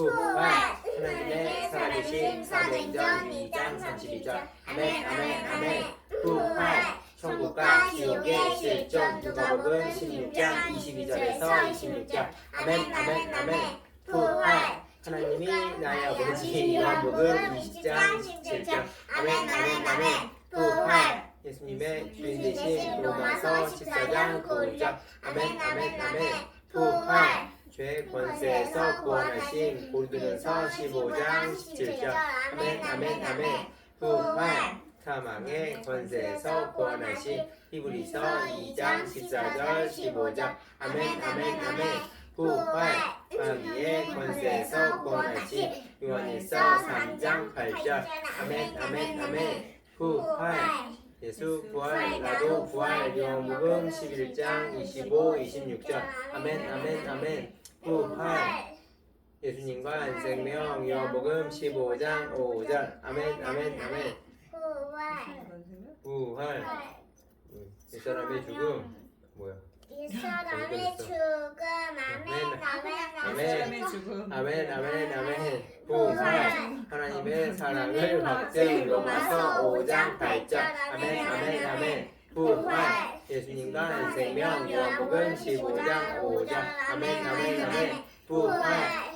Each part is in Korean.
부활 하나님의 살아계신 사도행전 2장 32절. 아멘 아멘 아멘 부활. 천국과 지옥의 실존 누가복음 16장 22절에서 26절. 아멘 아멘 아멘. 부활. 하나님이 나의 아버지 요한복음 20장 17절. 아멘 아멘. 아멘 부활. 예수님의 주인 되신 로마서 14장 9절. 아멘 아멘 아멘 부활 죄 권세에서 구원하신 고린도전서 15장 17절. 아멘 아멘 아멘. 부활 사망의 권세에서 구원하신 히브리서 2장 14절 15절. 아멘 아멘 아멘. 부활 마귀의 권세에서 구원하신 요한일서 3장 8절. 아멘 아멘 아멘. 부활 예수 부활 나도 부활 요한복음 11장 25 26절. 아멘 아멘 아멘 부활 예수님과 생명 요한복음 15장 5절. 아멘 아멘 아멘. 부활 음, 이 사람의 죽음. 뭐야? 이 사람의 죽음. 아멘 아멘. 아멘. 사람의 죽음. 아멘 아멘 아멘. 부활 하나님의 사랑을 확증 로마서 5장 8절. 아멘 아멘 아멘 부활 예수님과 생명 요한복음 15장 5절 아멘 아멘 아멘 부활.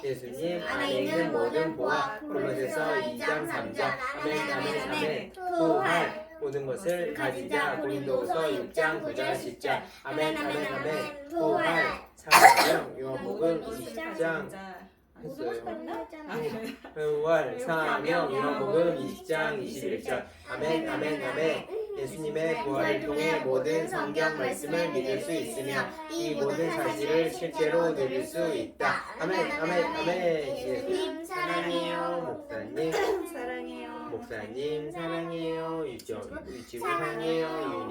예수님 안에 있는 모든 보화 골로새서 2장 3절 아멘 아멘 아멘 부활. 모든 것을 가지자. 고린도서 6장 9절 10절 아멘 아멘 아멘 부활. 사랑 요한복음 20장. 했어요. 부활 사명 요한복음 20장 21절. 아멘 아멘. 아멘 예수님의 부활을 통해 모든 성경 말씀을 믿을 수 있으며 이 모든 사실을 실제로 누릴 수 있다. 아멘 아멘 아멘. 예수님 사랑해요 목사님. 사랑해요. 목사님 사랑해요. 유정 유치부 사랑해요